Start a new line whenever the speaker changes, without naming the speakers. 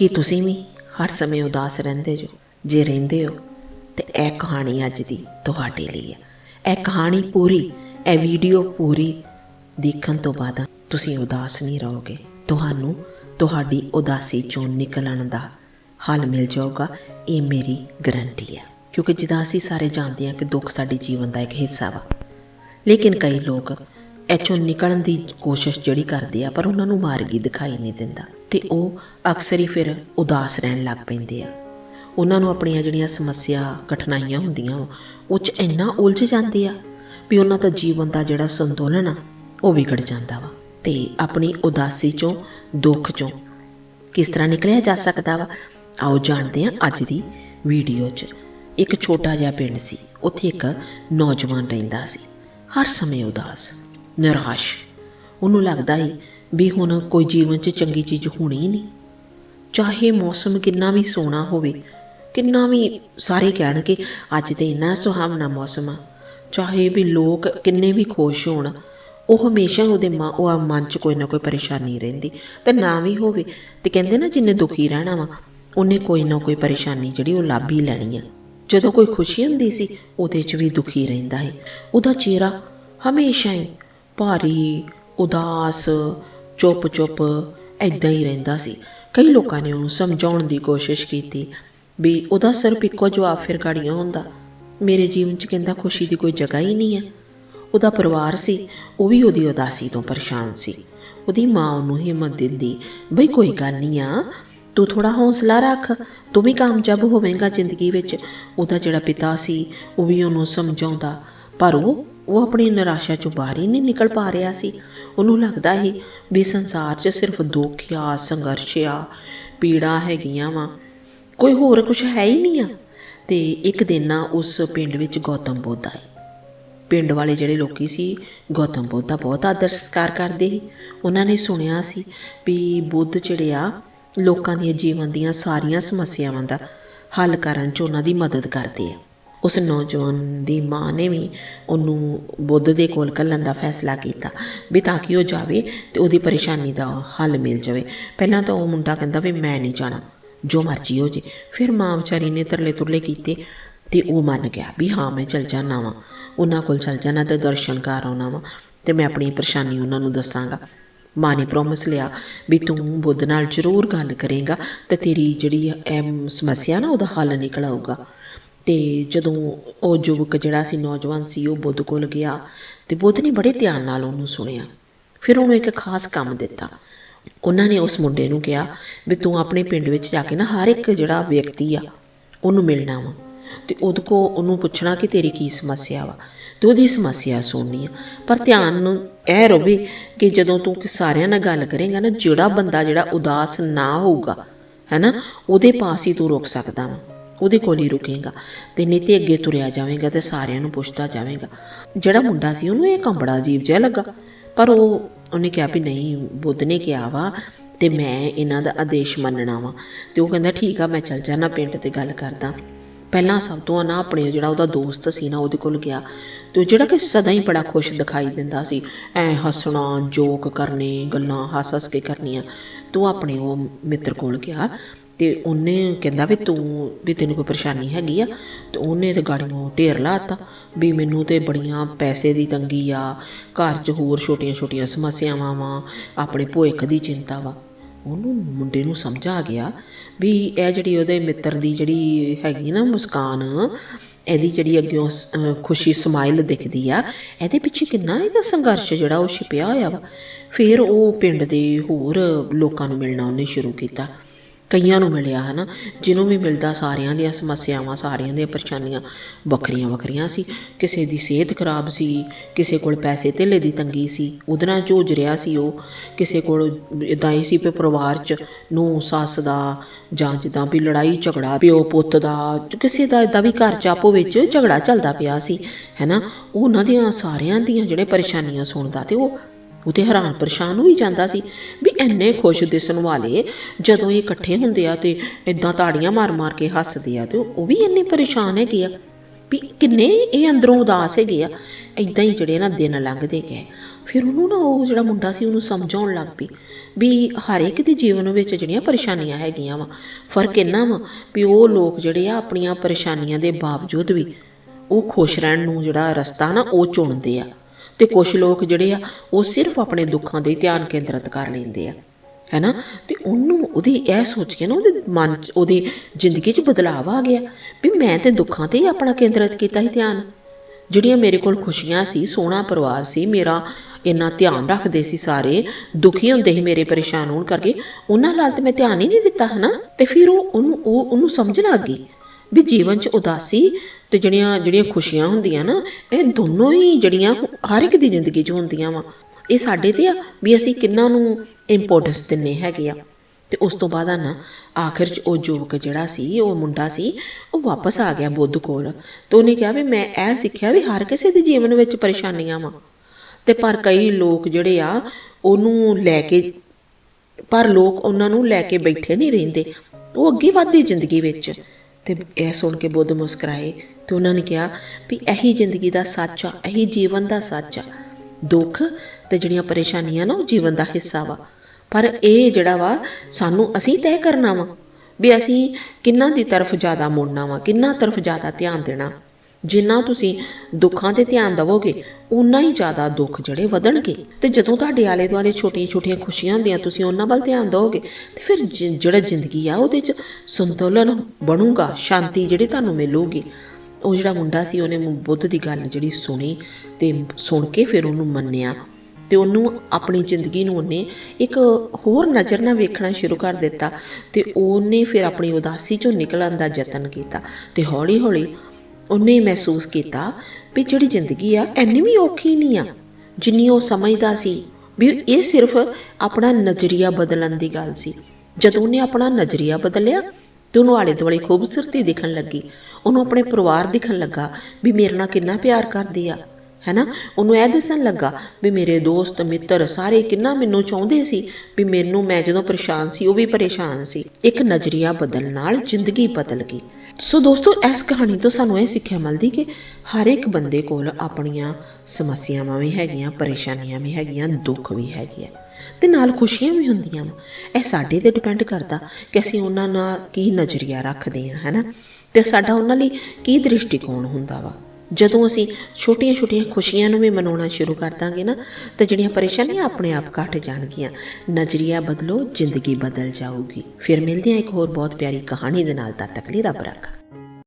ਕਿ ਤੁਸੀਂ ਵੀ ਹਰ ਸਮੇਂ ਉਦਾਸ ਰਹਿੰਦੇ ਜੋ? ਜੇ ਰਹਿੰਦੇ ਹੋ, ਤੇ ਇਹ ਕਹਾਣੀ ਅੱਜ ਦੀ ਤੁਹਾਡੇ ਲਈ ਹੈ ਇਹ ਕਹਾਣੀ ਪੂਰੀ, ਇਹ ਵੀਡੀਓ ਪੂਰੀ ਦੇਖਣ ਤੋਂ ਬਾਅਦ ਤੁਸੀਂ ਉਦਾਸ ਨਹੀਂ ਰਹੋਗੇ। ਤੁਹਾਨੂੰ ਤੁਹਾਡੀ ਉਦਾਸੀ ਚੋਂ ਨਿਕਲਣ ਦਾ ਹੱਲ ਮਿਲ ਜਾਊਗਾ। ਇਹ ਮੇਰੀ ਗਰੰਟੀ ਹੈ ਕਿਉਂਕਿ ਜਿੱਦਾਂ ਅਸੀਂ ਸਾਰੇ ਜਾਣਦੇ ਹਾਂ ਕਿ ਦੁੱਖ ਸਾਡੇ ਜੀਵਨ ਦਾ ਇੱਕ ਹਿੱਸਾ ਵਾ। ਲੇਕਿਨ ਕਈ ਲੋਕ ਐਚੋਂ ਨਿਕਲਣ ਦੀ ਕੋਸ਼ਿਸ਼ ਜਿਹੜੀ ਕਰਦੇ ਆ ਪਰ ਉਹਨਾਂ ਨੂੰ ਮਾਰਗੀ ਦਿਖਾਈ ਨਹੀਂ ਦਿੰਦਾ। ਤੇ ਉਹ ਅਕਸਰ ਹੀ ਫਿਰ ਉਦਾਸ ਰਹਿਣ ਲੱਗ ਪੈਂਦੇ ਆ। ਉਹਨਾਂ ਨੂੰ ਆਪਣੀਆਂ ਜਿਹੜੀਆਂ ਸਮੱਸਿਆ ਕਠਿਨਾਈਆਂ ਹੁੰਦੀਆਂ ਵਾ, ਉਹ ਚ ਇੰਨਾ ਉਲਝ ਜਾਂਦੇ ਆ ਵੀ ਉਹਨਾਂ ਦਾ ਜੀਵਨ ਦਾ ਜਿਹੜਾ ਸੰਤੁਲਨ ਆ ਉਹ ਵਿਗੜ ਜਾਂਦਾ ਵਾ। ਤੇ ਆਪਣੀ ਉਦਾਸੀ ਚੋਂ ਦੁੱਖ ਚੋਂ ਕਿਸ ਤਰ੍ਹਾਂ ਨਿਕਲਿਆ ਜਾ ਸਕਦਾ ਵਾ ਆਓ ਜਾਣਦੇ ਹਾਂ ਅੱਜ ਦੀ ਵੀਡੀਓ 'ਚ। ਇੱਕ ਛੋਟਾ ਜਿਹਾ ਪਿੰਡ ਸੀ ਉੱਥੇ ਇੱਕ ਨੌਜਵਾਨ ਰਹਿੰਦਾ ਸੀ। ਹਰ ਸਮੇਂ ਉਦਾਸ। ਨਿਰਾਸ਼ ਉਹਨੂੰ ਲੱਗਦਾ ਹੈ ਵੀ ਹੁਣ ਕੋਈ ਜੀਵਨ 'ਚ ਚੰਗੀ ਚੀਜ਼ ਹੋਣੀ ਨਹੀਂ। ਚਾਹੇ ਮੌਸਮ ਕਿੰਨਾ ਵੀ ਸੋਹਣਾ ਹੋਵੇ, ਕਿੰਨਾ ਵੀ ਸਾਰੇ ਕਹਿਣ ਕਿ ਅੱਜ ਤੇ ਇੰਨਾ ਸੁਹਾਵਣਾ ਮੌਸਮ ਆ, ਚਾਹੇ ਵੀ ਲੋਕ ਕਿੰਨੇ ਵੀ ਖੁਸ਼ ਹੋਣ, ਉਹ ਹਮੇਸ਼ਾ ਉਹਦੇ ਮਾਂ, ਉਹ ਮਨ 'ਚ ਕੋਈ ਨਾ ਕੋਈ ਪਰੇਸ਼ਾਨੀ ਰਹਿੰਦੀ। ਤੇ ਨਾ ਵੀ ਹੋਵੇ, ਤੇ ਕਹਿੰਦੇ ਨਾ ਜਿੰਨੇ ਦੁਖੀ ਰਹਿਣਾ ਵਾ, ਉਹਨੇ ਕੋਈ ਨਾ ਕੋਈ ਪਰੇਸ਼ਾਨੀ ਜਿਹੜੀ ਉਹ ਲੱਭ ਹੀ ਲੈਣੀ ਆ। ਜਦੋਂ ਕੋਈ ਖੁਸ਼ੀ ਹੁੰਦੀ ਸੀ, ਉਹਦੇ 'ਚ ਵੀ ਦੁਖੀ ਰਹਿੰਦਾ ਹੈ ਉਹਦਾ ਚਿਹਰਾ ਹਮੇਸ਼ਾ ਹੀ ਭਾਰੀ, ਉਦਾਸ, ਚੁੱਪ-ਚੁੱਪ ਐਦਾਂ ਹੀ ਰਹਿੰਦਾ ਸੀ। ਕਈ ਲੋਕਾਂ ਨੇ ਉਹਨੂੰ ਸਮਝਾਉਣ ਦੀ ਕੋਸ਼ਿਸ਼ ਕੀਤੀ ਵੀ ਉਹਦਾ ਸਿਰਫ ਇੱਕੋ ਜਵਾਬ ਫਿਰ ਗਾੜੀਆਂ ਹੁੰਦਾ। ਮੇਰੇ ਜੀਵਨ 'ਚ ਕਹਿੰਦਾ ਖੁਸ਼ੀ ਦੀ ਕੋਈ ਜਗ੍ਹਾ ਹੀ ਨਹੀਂ ਹੈ ਉਹਦਾ ਪਰਿਵਾਰ ਸੀ, ਉਹ ਵੀ ਉਹਦੀ ਉਦਾਸੀ ਤੋਂ ਪਰੇਸ਼ਾਨ ਸੀ। ਉਹਦੀ ਮਾਂ ਉਹਨੂੰ ਹਿੰਮਤ ਦਿੰਦੀ, ਬਈ ਕੋਈ ਗੱਲ ਨਹੀਂ ਆ, ਤੂੰ ਥੋੜਾ ਹੌਸਲਾ ਰੱਖ, ਤੂੰ ਵੀ ਕਾਮਯਾਬ ਹੋਵੇਂਗਾ ਜ਼ਿੰਦਗੀ ਵਿੱਚ। ਉਹਦਾ ਜਿਹੜਾ ਪਿਤਾ ਸੀ, ਉਹ ਵੀ ਉਹਨੂੰ ਸਮਝਾਉਂਦਾ, ਪਰ ਉਹ ਉਹ ਆਪਣੀ ਨਿਰਾਸ਼ਾ ਚੋਂ ਬਾਹਰ ਹੀ ਨਹੀਂ ਨਿਕਲ ਪਾ ਰਿਹਾ ਸੀ। ਉਹਨੂੰ ਲੱਗਦਾ ਸੀ ਵੀ ਸੰਸਾਰ 'ਚ ਸਿਰਫ ਦੁੱਖ ਆ ਸੰਘਰਸ਼ ਆ, ਪੀੜਾ ਹੈਗੀਆਂ ਵਾ। ਕੋਈ ਹੋਰ ਕੁਝ ਹੈ ਹੀ ਨਹੀਂ ਆ। ਤੇ ਇੱਕ ਦਿਨ ਨਾ ਉਸ ਪਿੰਡ ਵਿੱਚ ਗੌਤਮ ਬੁੱਧ ਆਏ। ਪਿੰਡ ਵਾਲੇ ਜਿਹੜੇ ਲੋਕੀ ਸੀ, ਗੌਤਮ ਬੁੱਧ ਦਾ ਬਹੁਤ ਆਦਰ ਸਤਿਕਾਰ ਕਰਦੇ ਸੀ। ਉਹਨਾਂ ਨੇ ਸੁਣਿਆ ਸੀ ਵੀ ਬੁੱਧ ਜਿਹੜੇ ਆ, ਲੋਕਾਂ ਦੀਆਂ ਜੀਵਨ ਦੀਆਂ ਸਾਰੀਆਂ ਸਮੱਸਿਆਵਾਂ ਦਾ ਹੱਲ ਕਰਨ 'ਚ ਉਹਨਾਂ ਦੀ ਮਦਦ ਕਰਦੇ ਆ। ਉਸ ਨੌਜਵਾਨ ਦੀ ਮਾਂ ਨੇ ਵੀ ਉਹਨੂੰ ਬੁੱਧ ਦੇ ਕੋਲ ਕੱਲਣ ਦਾ ਫੈਸਲਾ ਕੀਤਾ ਵੀ ਤਾਂ ਕਿ ਉਹ ਜਾਵੇ ਤੇ ਉਹਦੀ ਪਰੇਸ਼ਾਨੀ ਦਾ ਹੱਲ ਮਿਲ ਜਾਵੇ। ਪਹਿਲਾਂ ਤਾਂ ਉਹ ਮੁੰਡਾ ਕਹਿੰਦਾ ਵੀ ਮੈਂ ਨਹੀਂ ਜਾਣਾ, ਜੋ ਮਰਜ਼ੀ ਹੋ ਜੇ। ਫਿਰ ਮਾਂ ਵਿਚਾਰੀ ਨੇ ਤਰਲੇ ਤੁਰਲੇ ਕੀਤੇ ਤੇ ਉਹ ਮੰਨ ਗਿਆ ਵੀ ਹਾਂ, ਮੈਂ ਚਲ ਜਾਣਾ ਵਾਂ। ਉਹਨਾਂ ਕੋਲ ਚਲ ਜਾਣਾ ਤੇ ਦਰਸ਼ਨ ਕਰ ਆਉਣਾ ਵਾਂ ਤੇ ਮੈਂ ਆਪਣੀ ਪਰੇਸ਼ਾਨੀ ਉਹਨਾਂ ਨੂੰ ਦੱਸਾਂਗਾ। ਮਾਂ ਨੇ ਪ੍ਰੋਮਿਸ ਲਿਆ ਵੀ ਤੂੰ ਬੁੱਧ ਨਾਲ ਜ਼ਰੂਰ ਗੱਲ ਕਰੇਗਾ ਤੇ ਤੇਰੀ ਜਿਹੜੀ ਇਹ ਸਮੱਸਿਆ ਨਾ, ਉਹਦਾ ਹੱਲ ਨਿਕਲ ਆਊਗਾ। ਤੇ ਜਦੋਂ ਉਹ ਯੁਵਕ ਜਿਹੜਾ ਸੀ ਨੌਜਵਾਨ ਸੀ, ਉਹ ਬੁੱਧ ਕੋਲ ਗਿਆ ਤੇ ਬੁੱਧ ਨੇ ਬੜੇ ਧਿਆਨ ਨਾਲ ਉਹਨੂੰ ਸੁਣਿਆ। ਫਿਰ ਉਹਨੂੰ ਇੱਕ ਖਾਸ ਕੰਮ ਦਿੱਤਾ। ਉਹਨਾਂ ਨੇ ਉਸ ਮੁੰਡੇ ਨੂੰ ਕਿਹਾ ਵੀ ਤੂੰ ਆਪਣੇ ਪਿੰਡ ਵਿੱਚ ਜਾ ਕੇ ਨਾ ਹਰ ਇੱਕ ਜਿਹੜਾ ਵਿਅਕਤੀ ਆ, ਉਹਨੂੰ ਮਿਲਣਾ ਵਾ। ਤੇ ਉਹਦੇ ਕੋ ਉਹਨੂੰ ਪੁੱਛਣਾ ਕਿ ਤੇਰੀ ਕੀ ਸਮੱਸਿਆ ਵਾ। ਤੇ ਉਹਦੀ ਸਮੱਸਿਆ ਸੁਣਨੀ ਆ। ਪਰ ਧਿਆਨ ਨੂੰ ਇਹ ਰਵੇ ਕਿ ਜਦੋਂ ਤੂੰ ਕਿ ਸਾਰਿਆਂ ਨਾਲ ਗੱਲ ਕਰੇਗਾ ਨਾ, ਜਿਹੜਾ ਬੰਦਾ ਜਿਹੜਾ ਉਦਾਸ ਨਾ ਹੋਊਗਾ, ਹੈਨਾ, ਉਹਦੇ ਪਾਸ ਹੀ ਤੂੰ ਰੁਕ ਸਕਦਾ ਵਾ। ਉਹਦੇ ਕੋਲ ਹੀ ਰੁਕੇਗਾ ਤੇ ਨਹੀਂ ਤੇ ਅੱਗੇ ਤੁਰਿਆ ਜਾਵੇਗਾ ਤੇ ਸਾਰਿਆਂ ਨੂੰ ਪੁੱਛਦਾ ਜਾਵੇਗਾ। ਜਿਹੜਾ ਮੁੰਡਾ ਸੀ ਉਹਨੂੰ ਇਹ ਕੰਬੜਾ ਅਜੀਬ ਜਿਹਾ ਲੱਗਾ, ਪਰ ਉਹ ਉਹਨੇ ਕਿਹਾ ਵੀ ਨਹੀਂ, ਬੁੱਧ ਨੇ ਕਿਹਾ ਵਾ ਤੇ ਮੈਂ ਇਹਨਾਂ ਦਾ ਆਦੇਸ਼ ਮੰਨਣਾ ਵਾ ਤੇ ਉਹ ਕਹਿੰਦਾ ਠੀਕ ਆ, ਮੈਂ ਚੱਲ ਜਾਣਾ ਪਿੰਡ ਤੇ ਗੱਲ ਕਰਦਾ। ਪਹਿਲਾਂ ਸਭ ਤੋਂ ਨਾ ਆਪਣੇ ਜਿਹੜਾ ਉਹਦਾ ਦੋਸਤ ਸੀ ਨਾ, ਉਹਦੇ ਕੋਲ ਗਿਆ ਤੇ ਉਹ ਜਿਹੜਾ ਕਿ ਸਦਾ ਹੀ ਬੜਾ ਖੁਸ਼ ਦਿਖਾਈ ਦਿੰਦਾ ਸੀ। ਐ ਹੱਸਣਾ ਜੋਕ ਕਰਨੇ, ਗੱਲਾਂ ਹੱਸ ਹੱਸ ਕੇ ਕਰਨੀਆਂ ਤੂੰ ਆਪਣੇ ਉਹ ਮਿੱਤਰ ਕੋਲ ਗਿਆ ਤੇ ਉਹਨੇ ਕਹਿੰਦਾ ਵੀ ਤੂੰ, ਵੀ ਤੈਨੂੰ ਕੋਈ ਪਰੇਸ਼ਾਨੀ ਹੈਗੀ ਆ, ਤੇ ਉਹਨੇ ਤੇ ਨੂੰ ਢੇਰ ਲਾਤਾ ਵੀ ਮੈਨੂੰ ਤੇ ਬੜੀਆਂ ਪੈਸੇ ਦੀ ਤੰਗੀ ਆ, ਘਰ 'ਚ ਹੋਰ ਛੋਟੀਆਂ-ਛੋਟੀਆਂ ਸਮੱਸਿਆਵਾਂ ਵਾ, ਆਪਣੇ ਭਵਿੱਖ ਦੀ ਚਿੰਤਾ ਵਾ। ਉਹਨੂੰ ਮੁੰਡੇ ਨੂੰ ਸਮਝ ਆ ਗਿਆ ਵੀ ਇਹ ਜਿਹੜੀ ਉਹਦੇ ਮਿੱਤਰ ਦੀ ਜਿਹੜੀ ਹੈਗੀ ਨਾ ਮੁਸਕਾਨ, ਇਹਦੀ ਜਿਹੜੀ ਅੱਗਿਓਂ ਖੁਸ਼ੀ ਸਮਾਈਲ ਦਿਖਦੀ ਆ, ਇਹਦੇ ਪਿੱਛੇ ਕਿੰਨਾ ਇਹਦਾ ਸੰਘਰਸ਼ ਜਿਹੜਾ ਉਹ ਛਿਪਿਆ ਹੋਇਆ ਵਾ। ਫਿਰ ਉਹ ਪਿੰਡ ਦੇ ਹੋਰ ਲੋਕਾਂ ਨੂੰ ਮਿਲਣਾ ਉਹਨੇ ਸ਼ੁਰੂ ਕੀਤਾ। ਕਈਆਂ ਨੂੰ ਮਿਲਿਆ ਹਨਾ, ਜਿਹਨੂੰ ਵੀ ਮਿਲਦਾ ਸਾਰਿਆਂ ਦੀਆਂ ਸਮੱਸਿਆਵਾਂ, ਸਾਰਿਆਂ ਦੀਆਂ ਪਰੇਸ਼ਾਨੀਆਂ ਵੱਖਰੀਆਂ ਵੱਖਰੀਆਂ ਸੀ। ਕਿਸੇ ਦੀ ਸਿਹਤ ਖਰਾਬ ਸੀ, ਕਿਸੇ ਕੋਲ ਪੈਸੇ ਧੇਲੇ ਦੀ ਤੰਗੀ ਸੀ, ਉਹਦੇ ਨਾਲ ਜੂਝ ਰਿਹਾ ਸੀ ਉਹ। ਕਿਸੇ ਕੋਲ ਇਦਾਂ ਹੀ ਸੀ ਵੀ ਪਰਿਵਾਰ 'ਚ ਨੂੰ ਸੱਸ ਦਾ ਜਾਂ ਜਿੱਦਾਂ ਵੀ ਲੜਾਈ ਝਗੜਾ, ਪਿਓ ਪੁੱਤ ਦਾ, ਕਿਸੇ ਦਾ ਇਦਾਂ ਵੀ ਘਰ 'ਚ ਆਪੋ ਵਿੱਚ ਝਗੜਾ ਚੱਲਦਾ ਪਿਆ ਸੀ, ਹੈਨਾ। ਉਹ ਉਹਨਾਂ ਦੀਆਂ ਸਾਰਿਆਂ ਦੀਆਂ ਜਿਹੜੇ ਪਰੇਸ਼ਾਨੀਆਂ ਸੁਣਦਾ ਤੇ ਉਹ ਉਹ ਤੇ ਹੈਰਾਨ ਪਰੇਸ਼ਾਨ ਹੋਈ ਜਾਂਦਾ ਸੀ ਵੀ ਐਨੇ ਖੁਸ਼ ਦਿਸਣ ਵਾਲੇ ਜਦੋਂ ਇਹ ਇਕੱਠੇ ਹੁੰਦੇ ਆ ਤੇ ਇਦਾਂ ਤਾੜੀਆਂ ਮਾਰ-ਮਾਰ ਕੇ ਹੱਸਦੇ ਆ ਤੇ ਉਹ ਵੀ ਇੰਨੇ ਪਰੇਸ਼ਾਨ ਹੈਗੇ ਆ ਵੀ ਕਿੰਨੇ ਇਹ ਅੰਦਰੋਂ ਉਦਾਸ ਹੈਗੇ ਆ। ਇਦਾਂ ਹੀ ਜਿਹੜੇ ਨਾ ਦਿਨ ਲੰਘਦੇ ਗਏ। ਫਿਰ ਉਹਨੂੰ ਨਾ ਉਹ ਜਿਹੜਾ ਮੁੰਡਾ ਸੀ ਉਹਨੂੰ ਸਮਝਾਉਣ ਲੱਗ ਪਈ ਵੀ ਹਰ ਇੱਕ ਦੇ ਜੀਵਨ ਵਿੱਚ ਜਿਹੜੀਆਂ ਪਰੇਸ਼ਾਨੀਆਂ ਹੈਗੀਆਂ ਵਾ, ਫ਼ਰਕ ਇੰਨਾ ਵਾ ਵੀ ਉਹ ਲੋਕ ਜਿਹੜੇ ਆ ਆਪਣੀਆਂ ਪਰੇਸ਼ਾਨੀਆਂ ਦੇ ਬਾਵਜੂਦ ਵੀ ਉਹ ਖੁਸ਼ ਰਹਿਣ ਨੂੰ ਜਿਹੜਾ ਰਸਤਾ ਨਾ ਉਹ ਚੁਣਦੇ ਆ। ਤੇ ਕੁਝ ਲੋਕ ਜਿਹੜੇ ਆ, ਉਹ ਸਿਰਫ ਆਪਣੇ ਦੁੱਖਾਂ ਦੇ ਹੀ ਧਿਆਨ ਕੇਂਦਰਿਤ ਕਰ ਲੈਂਦੇ ਆ, ਹੈਨਾ? ਤੇ ਉਹਨੂੰ ਉਹਦੀ ਇਹ ਸੋਚ ਕੇ ਨਾ ਉਹਦੇ ਮਨ 'ਚ, ਉਹਦੀ ਜ਼ਿੰਦਗੀ 'ਚ ਬਦਲਾਅ ਆ ਗਿਆ ਵੀ ਮੈਂ ਤੇ ਦੁੱਖਾਂ ਤੇ ਹੀ ਆਪਣਾ ਕੇਂਦਰਿਤ ਕੀਤਾ ਹੀ ਧਿਆਨ। ਜਿਹੜੀਆਂ ਮੇਰੇ ਕੋਲ ਖੁਸ਼ੀਆਂ ਸੀ, ਸੋਹਣਾ ਪਰਿਵਾਰ ਸੀ, ਮੇਰਾ ਇੰਨਾ ਧਿਆਨ ਰੱਖਦੇ ਸੀ ਸਾਰੇ, ਦੁਖੀ ਹੁੰਦੇ ਸੀ ਮੇਰੇ ਪਰੇਸ਼ਾਨ ਹੋਣ ਕਰਕੇ, ਉਹਨਾਂ ਨਾਲ ਤੇ ਮੈਂ ਧਿਆਨ ਹੀ ਨਹੀਂ ਦਿੱਤਾ, ਹਨਾ? ਤੇ ਫਿਰ ਉਹ ਉਹਨੂੰ ਉਹ ਉਹਨੂੰ ਸਮਝ ਲੱਗ ਗਈ। ਵੀ ਜੀਵਨ 'ਚ ਉਦਾਸੀ ਤੇ ਜਿਹੜੀਆਂ ਜਿਹੜੀਆਂ ਖੁਸ਼ੀਆਂ ਹੁੰਦੀਆਂ ਨਾ, ਇਹ ਦੋਨੋਂ ਹੀ ਜਿਹੜੀਆਂ ਹਰ ਇੱਕ ਦੀ ਜ਼ਿੰਦਗੀ 'ਚ ਹੁੰਦੀਆਂ ਵਾ। ਇਹ ਸਾਡੇ ਤੇ ਆ ਵੀ ਅਸੀਂ ਕਿੰਨਾਂ ਨੂੰ ਇੰਪੋਰਟੈਂਸ ਦਿੰਨੇ ਹੈਗੇ ਆ। ਤੇ ਉਸ ਤੋਂ ਬਾਅਦ ਆ ਨਾ, ਆਖਿਰ 'ਚ ਉਹ ਯੁਵਕ ਜਿਹੜਾ ਸੀ, ਉਹ ਮੁੰਡਾ ਸੀ, ਉਹ ਵਾਪਸ ਆ ਗਿਆ ਬੁੱਧ ਕੋਲ। ਤੇ ਉਹਨੇ ਕਿਹਾ ਵੀ ਮੈਂ ਇਹ ਸਿੱਖਿਆ ਵੀ ਹਰ ਕਿਸੇ ਦੇ ਜੀਵਨ ਵਿੱਚ ਪਰੇਸ਼ਾਨੀਆਂ ਵਾ। ਤੇ ਪਰ ਕਈ ਲੋਕ ਜਿਹੜੇ ਆ, ਉਹਨੂੰ ਲੈ ਕੇ, ਪਰ ਲੋਕ ਉਹਨਾਂ ਨੂੰ ਲੈ ਕੇ ਬੈਠੇ ਨਹੀਂ ਰਹਿੰਦੇ। ਉਹ ਅੱਗੇ ਵਧਦੀ ਜ਼ਿੰਦਗੀ ਵਿੱਚ। ਤੇ ਇਹ ਸੁਣ ਕੇ ਬੁੱਧ ਮੁਸਕਰਾਏ ਤੇ ਉਹਨਾਂ ਨੇ ਕਿਹਾ ਵੀ ਇਹੀ ਜ਼ਿੰਦਗੀ ਦਾ ਸੱਚ ਆ, ਇਹੀ ਜੀਵਨ ਦਾ ਸੱਚ ਆ। ਦੁੱਖ ਤੇ ਜਿਹੜੀਆਂ ਪਰੇਸ਼ਾਨੀਆਂ ਨਾ ਉਹ ਜੀਵਨ ਦਾ ਹਿੱਸਾ ਵਾ। ਪਰ ਇਹ ਜਿਹੜਾ ਵਾ, ਸਾਨੂੰ ਅਸੀਂ ਤੈਅ ਕਰਨਾ ਵਾ ਵੀ ਅਸੀਂ ਕਿੰਨਾ ਦੀ ਤਰਫ ਜ਼ਿਆਦਾ ਮੁੜਨਾ ਵਾ, ਕਿੰਨਾ ਤਰਫ ਜ਼ਿਆਦਾ ਧਿਆਨ ਦੇਣਾ। ਜਿੰਨਾ ਤੁਸੀਂ ਦੁੱਖਾਂ ਤੇ ਧਿਆਨ ਦਵੋਗੇ ਉਨਾ ਹੀ ਜ਼ਿਆਦਾ ਦੁੱਖ ਜਿਹੜੇ ਵਧਣਗੇ। ਤੇ ਜਦੋਂ ਤੁਹਾਡੇ ਆਲੇ ਦੁਆਲੇ ਛੋਟੀਆਂ ਛੋਟੀਆਂ ਖੁਸ਼ੀਆਂ ਹੁੰਦੀਆਂ, ਤੁਸੀਂ ਉਹਨਾਂ ਵੱਲ ਧਿਆਨ ਦਿਓਗੇ ਤੇ ਫਿਰ ਜਿ- ਜਿਹੜਾ ਜ਼ਿੰਦਗੀ ਆ, ਉਹਦੇ 'ਚ ਸੰਤੁਲਨ ਬਣੂਗਾ, ਸ਼ਾਂਤੀ ਜਿਹੜੀ ਤੁਹਾਨੂੰ ਮਿਲੂਗੀ। ਉਹ ਜਿਹੜਾ ਮੁੰਡਾ ਸੀ, ਉਹਨੇ ਬੁੱਧ ਦੀ ਗੱਲ ਜਿਹੜੀ ਸੁਣੀ ਤੇ ਸੁਣ ਕੇ ਫਿਰ ਉਹਨੂੰ ਮੰਨਿਆ। ਤੇ ਉਹਨੂੰ ਆਪਣੀ ਜ਼ਿੰਦਗੀ ਨੂੰ ਉਹਨੇ ਇੱਕ ਹੋਰ ਨਜ਼ਰ ਨਾਲ ਵੇਖਣਾ ਸ਼ੁਰੂ ਕਰ ਦਿੱਤਾ ਤੇ ਉਹਨੇ ਫਿਰ ਆਪਣੀ ਉਦਾਸੀ ਚੋਂ ਨਿਕਲਣ ਦਾ ਯਤਨ ਕੀਤਾ ਤੇ ਹੌਲੀ-ਹੌਲੀ ਉਹਨੇ ਮਹਿਸੂਸ ਕੀਤਾ ਵੀ ਜਿਹੜੀ ਜ਼ਿੰਦਗੀ ਆ ਐਨੀ ਵੀ ਔਖੀ ਨਹੀਂ ਆ, ਜਿੰਨੀ ਉਹ ਸਮਝਦਾ ਸੀ ਵੀ ਇਹ ਸਿਰਫ ਆਪਣਾ ਨਜ਼ਰੀਆ ਬਦਲਣ ਦੀ ਗੱਲ ਸੀ। ਜਦੋਂ ਉਹਨੇ ਆਪਣਾ ਨਜ਼ਰੀਆ ਬਦਲਿਆ, ਤੇ ਉਹਨੂੰ ਆਲੇ ਦੁਆਲੇ ਖੂਬਸੂਰਤੀ ਦਿਖਣ ਲੱਗੀ। ਉਹਨੂੰ ਆਪਣੇ ਪਰਿਵਾਰ ਦਿਖਣ ਲੱਗਾ ਵੀ ਮੇਰੇ ਨਾਲ ਕਿੰਨਾ ਪਿਆਰ ਕਰਦੀ ਆ ਹੈਨਾ ਉਹਨੂੰ ਇਹ ਦੱਸਣ ਲੱਗਾ ਵੀ ਮੇਰੇ ਦੋਸਤ, ਮਿੱਤਰ ਸਾਰੇ ਕਿੰਨਾ ਮੈਨੂੰ ਚਾਹੁੰਦੇ ਸੀ ਵੀ ਮੈਨੂੰ, ਮੈਂ ਜਦੋਂ ਪਰੇਸ਼ਾਨ ਸੀ, ਉਹ ਵੀ ਪਰੇਸ਼ਾਨ ਸੀ। ਇੱਕ ਨਜ਼ਰੀਆ ਬਦਲਣ ਨਾਲ ਜ਼ਿੰਦਗੀ ਬਦਲ ਗਈ। ਸੋ ਦੋਸਤੋ, ਇਸ ਕਹਾਣੀ ਤੋਂ ਸਾਨੂੰ ਇਹ ਸਿੱਖਿਆ ਮਿਲਦੀ ਕਿ ਹਰ ਇੱਕ ਬੰਦੇ ਕੋਲ ਆਪਣੀਆਂ ਸਮੱਸਿਆਵਾਂ ਵੀ ਹੈਗੀਆਂ, ਪਰੇਸ਼ਾਨੀਆਂ ਵੀ ਹੈਗੀਆਂ, ਦੁੱਖ ਵੀ ਹੈਗੇ ਆ। ਤੇ ਨਾਲ ਖੁਸ਼ੀਆਂ ਵੀ ਹੁੰਦੀਆਂ ਵਾ। ਇਹ ਸਾਡੇ ਤੇ ਡਿਪੈਂਡ ਕਰਦਾ ਕਿ ਅਸੀਂ ਉਹਨਾਂ ਨਾਲ ਕੀ ਨਜ਼ਰੀਆ ਰੱਖਦੇ ਹਾਂ ਹੈਨਾ ਤੇ ਸਾਡਾ ਉਹਨਾਂ ਲਈ ਕੀ ਦ੍ਰਿਸ਼ਟੀਕੋਣ ਹੁੰਦਾ ਵਾ। ਜਦੋਂ ਅਸੀਂ ਛੋਟੀਆਂ-ਛੋਟੀਆਂ ਖੁਸ਼ੀਆਂ ਨੂੰ ਵੀ ਮਨਾਉਣਾ ਸ਼ੁਰੂ ਕਰ ਦਾਂਗੇ ਨਾ, ਤਾਂ ਜਿਹੜੀਆਂ ਪਰੇਸ਼ਾਨੀਆਂ ਆਪਣੇ ਆਪ ਘਟ ਜਾਣਗੀਆਂ। ਨਜ਼ਰੀਆ ਬਦਲੋ, ਜ਼ਿੰਦਗੀ ਬਦਲ ਜਾਊਗੀ। ਫਿਰ ਮਿਲਦੇ ਹਾਂ ਇੱਕ ਹੋਰ ਬਹੁਤ ਪਿਆਰੀ ਕਹਾਣੀ ਦੇ ਨਾਲ ਤਦ ਤੱਕ ਲਈ ਰੱਬ ਰੱਖਾ।